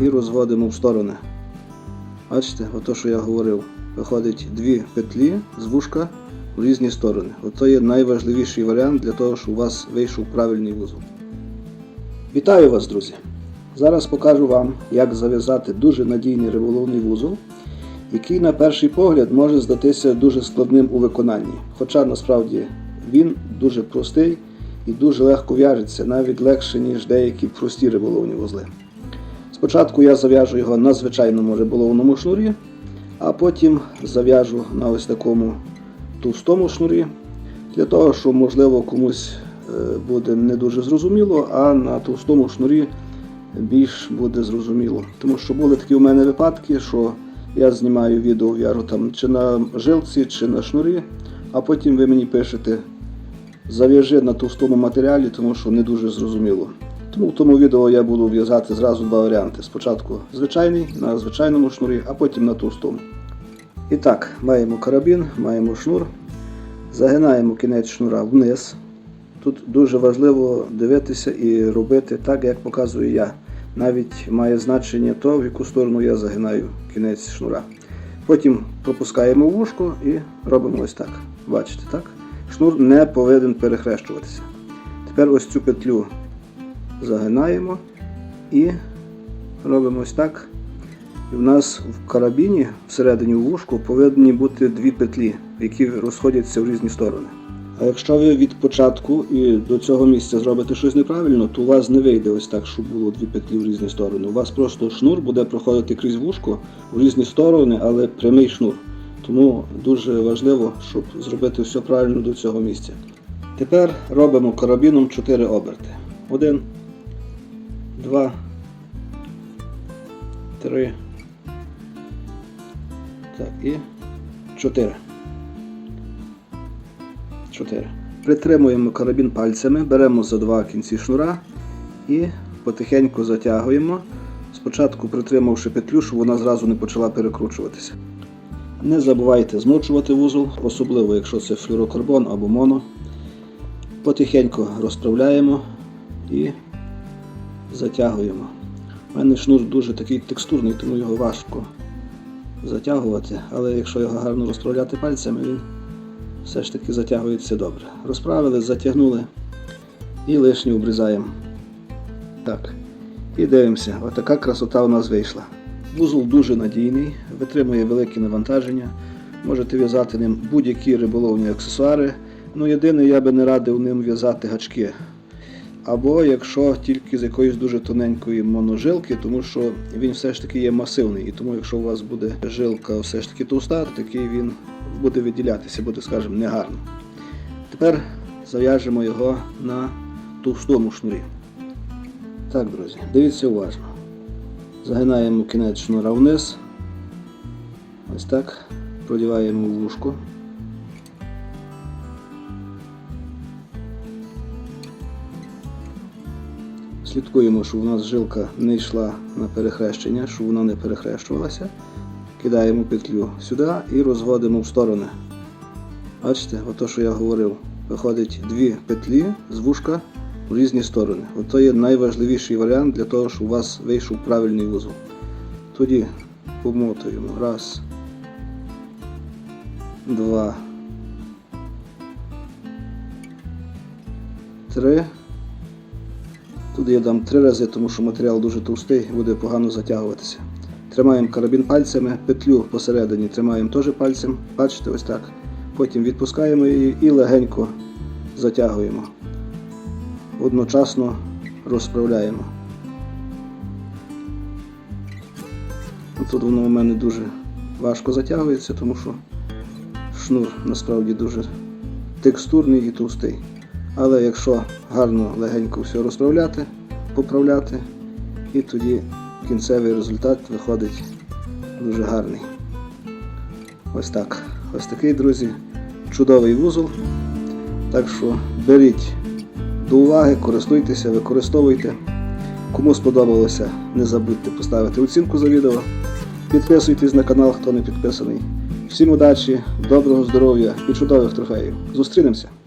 і розводимо в сторони. Бачите, ото що я говорив. Виходить дві петлі з вушка в різні сторони. Ото є найважливіший варіант для того, щоб у вас вийшов правильний вузол. Вітаю вас, друзі! Зараз покажу вам, як зав'язати дуже надійний риболовний вузол, який на перший погляд може здатися дуже складним у виконанні. Хоча насправді він дуже простий і дуже легко в'яжеться, навіть легше, ніж деякі прості риболовні вузли. Спочатку я зав'яжу його на звичайному риболовному шнурі, а потім зав'яжу на ось такому товстому шнурі, для того, щоб, можливо, комусь е, буде не дуже зрозуміло, а на товстому шнурі більш буде зрозуміло. Тому що були такі у мене випадки, що я знімаю відео в'яжу там чи на жилці, чи на шнурі, а потім ви мені пишете зав'яжи на товстому матеріалі, тому що не дуже зрозуміло. Тому в тому відео я буду в'язати зразу два варіанти. Спочатку звичайний на звичайному шнурі, а потім на товстому. І так, маємо карабін, маємо шнур, загинаємо кінець шнура вниз. Тут дуже важливо дивитися і робити так, як показую я. Навіть має значення то, в яку сторону я загинаю кінець шнура. Потім пропускаємо вушко і робимо ось так. Бачите, так? Шнур не повинен перехрещуватися. Тепер ось цю петлю загинаємо і робимо ось так. І в нас в карабіні всередині в вушку повинні бути дві петлі, які розходяться в різні сторони. А якщо ви від початку і до цього місця зробите щось неправильно, то у вас не вийде ось так, щоб було дві петлі в різні сторони. У вас просто шнур буде проходити крізь вушко в різні сторони, але прямий шнур. Тому дуже важливо, щоб зробити все правильно до цього місця. Тепер робимо карабіном 4 оберти. Один, два, три. Так, і 4. 4. Притримуємо карабін пальцями, беремо за два кінці шнура і потихеньку затягуємо. Спочатку притримавши петлю, щоб вона зразу не почала перекручуватися. Не забувайте змочувати вузол, особливо якщо це флюрокарбон або моно. Потихеньку розправляємо і затягуємо. У мене шнур дуже такий текстурний, тому його важко затягувати, але якщо його гарно розправляти пальцями, він все ж таки затягується добре. Розправили, затягнули і лишнє обрізаємо. Так. І дивимося, отака красота у нас вийшла. Вузол дуже надійний, витримує великі навантаження. Можете в'язати ним будь-які риболовні аксесуари. Ну, єдине, я би не радив ним в'язати гачки. Або якщо тільки з якоїсь дуже тоненької моножилки, тому що він все ж таки є масивний. І тому, якщо у вас буде жилка все ж таки товста, то такий він буде виділятися, буде, скажімо, негарно. Тепер зав'яжемо його на товстому шнурі. Так, друзі, дивіться уважно. Загинаємо кінець шнура вниз. Ось так. Продіваємо в вушко. Слідкуємо, щоб у нас жилка не йшла на перехрещення, щоб вона не перехрещувалася. Кидаємо петлю сюди і розводимо в сторони. Бачите, ото що я говорив. Виходить дві петлі з вушка в різні сторони. Ото є найважливіший варіант для того, щоб у вас вийшов правильний вузол. Тоді помотуємо. Раз. Два. Три. Тут я дам три рази, тому що матеріал дуже товстий і буде погано затягуватися. Тримаємо карабін пальцями, петлю посередині тримаємо теж пальцем, бачите, ось так. Потім відпускаємо її і легенько затягуємо. Одночасно розправляємо. Тут воно у мене дуже важко затягується, тому що шнур насправді дуже текстурний і товстий. Але якщо гарно легенько все розправляти, поправляти, і тоді кінцевий результат виходить дуже гарний. Ось так. Ось такий, друзі, чудовий вузол. Так що беріть до уваги, користуйтеся, використовуйте. Кому сподобалося, не забудьте поставити оцінку за відео. Підписуйтесь на канал, хто не підписаний. Всім удачі, доброго здоров'я і чудових трофеїв. Зустрінемося!